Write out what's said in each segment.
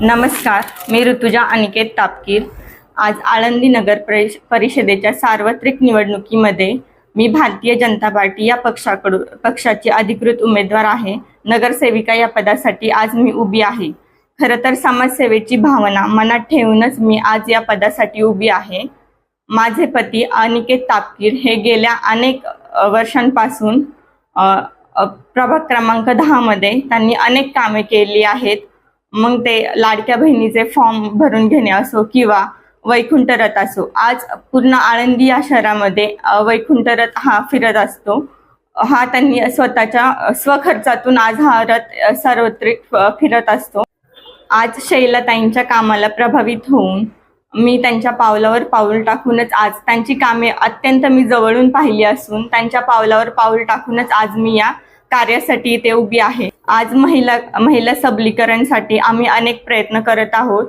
नमस्कार मी ऋतुजा अनिकेत तापकीर. आज आळंदी नगर परिष परिषदेच्या सार्वत्रिक निवडणुकीमध्ये मी भारतीय जनता पार्टी या पक्षाकडून पक्षाची अधिकृत उमेदवार आहे. नगरसेविका या पदासाठी आज मी उभी आहे. खरं तर समाजसेवेची भावना मनात ठेवूनच मी आज या पदासाठी उभी आहे. माझे पती अनिकेत तापकीर हे गेल्या अनेक वर्षांपासून प्रभाग क्रमांक दहामध्ये त्यांनी अनेक कामे केली आहेत. मग ते लाडक्या बहिणीचे फॉर्म भरून घेणे असो किंवा वैकुंठ रथ असो. आज पूर्ण आळंदी या शहरामध्ये अ, वैकुंठ रथ हा फिरत असतो. हा त्यांनी स्वतःच्या स्वखर्चातून आज हा रथ सार्वत्रिक फिरत असतो. आज शैलताईंच्या कामाला प्रभावित होऊन मी त्यांच्या पावलावर पाऊल टाकूनच आज त्यांची कामे अत्यंत मी जवळून पाहिली असून त्यांच्या पावलावर पाऊल टाकूनच आज मी या कार्यासाठी इथे उभी आहे. आज महिला महिला सबलीकरणसाठी आम्ही अनेक प्रयत्न करत आहोत.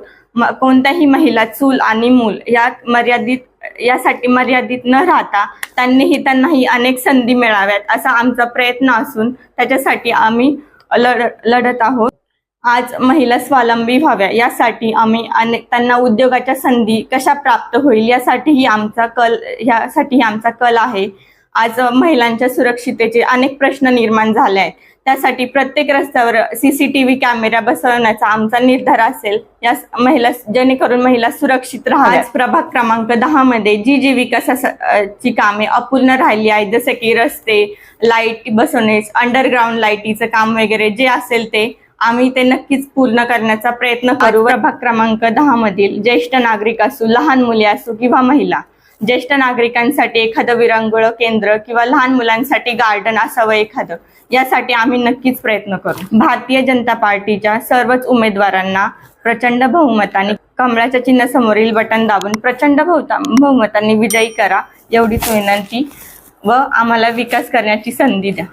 कोणत्याही महिला चूल आणि मूल या मर्यादित यासाठी मर्यादित न राहता त्यांनीही त्यांनाही अनेक संधी मिळाव्यात असा आमचा प्रयत्न असून त्याच्यासाठी आम्ही लढ लढत आहोत. आज महिला स्वावलंबी व्हाव्या यासाठी आम्ही अनेक त्यांना उद्योगाच्या संधी कशा प्राप्त होईल यासाठीही आमचा कल यासाठी आमचा कल आहे. आज महिलांच्या सुरक्षितेचे अनेक प्रश्न निर्माण झाले आहेत. त्यासाठी प्रत्येक रस्त्यावर C C T V camera बसवण्याचा आमचा निर्धार असेल. या महिला जेणेकरून महिला सुरक्षित आज प्रभाग क्रमांक दहा मध्ये जी जी विकासाची कामे अपूर्ण राहिली आहेत. जसे की रस्ते लाइट बसवणे अंडरग्राऊंड लाईटीचं काम वगैरे जे असेल ते आम्ही ते नक्कीच पूर्ण करण्याचा प्रयत्न करू. प्रभाग क्रमांक दहा मधील ज्येष्ठ नागरिक असो लहान मुले असो किंवा महिला ज्येष्ठ नागरिकांसाठी एखादं विरंगुळ केंद्र किंवा लहान मुलांसाठी गार्डन असावं एखादं यासाठी आम्ही नक्कीच प्रयत्न करू. भारतीय जनता पार्टीच्या सर्वच उमेदवारांना प्रचंड बहुमताने कमळाच्या चिन्ह समोरील बटन दाबून प्रचंड बहुता बहुमतांनी विजयी करा एवढीच विनंती व आम्हाला विकास करण्याची संधी द्या.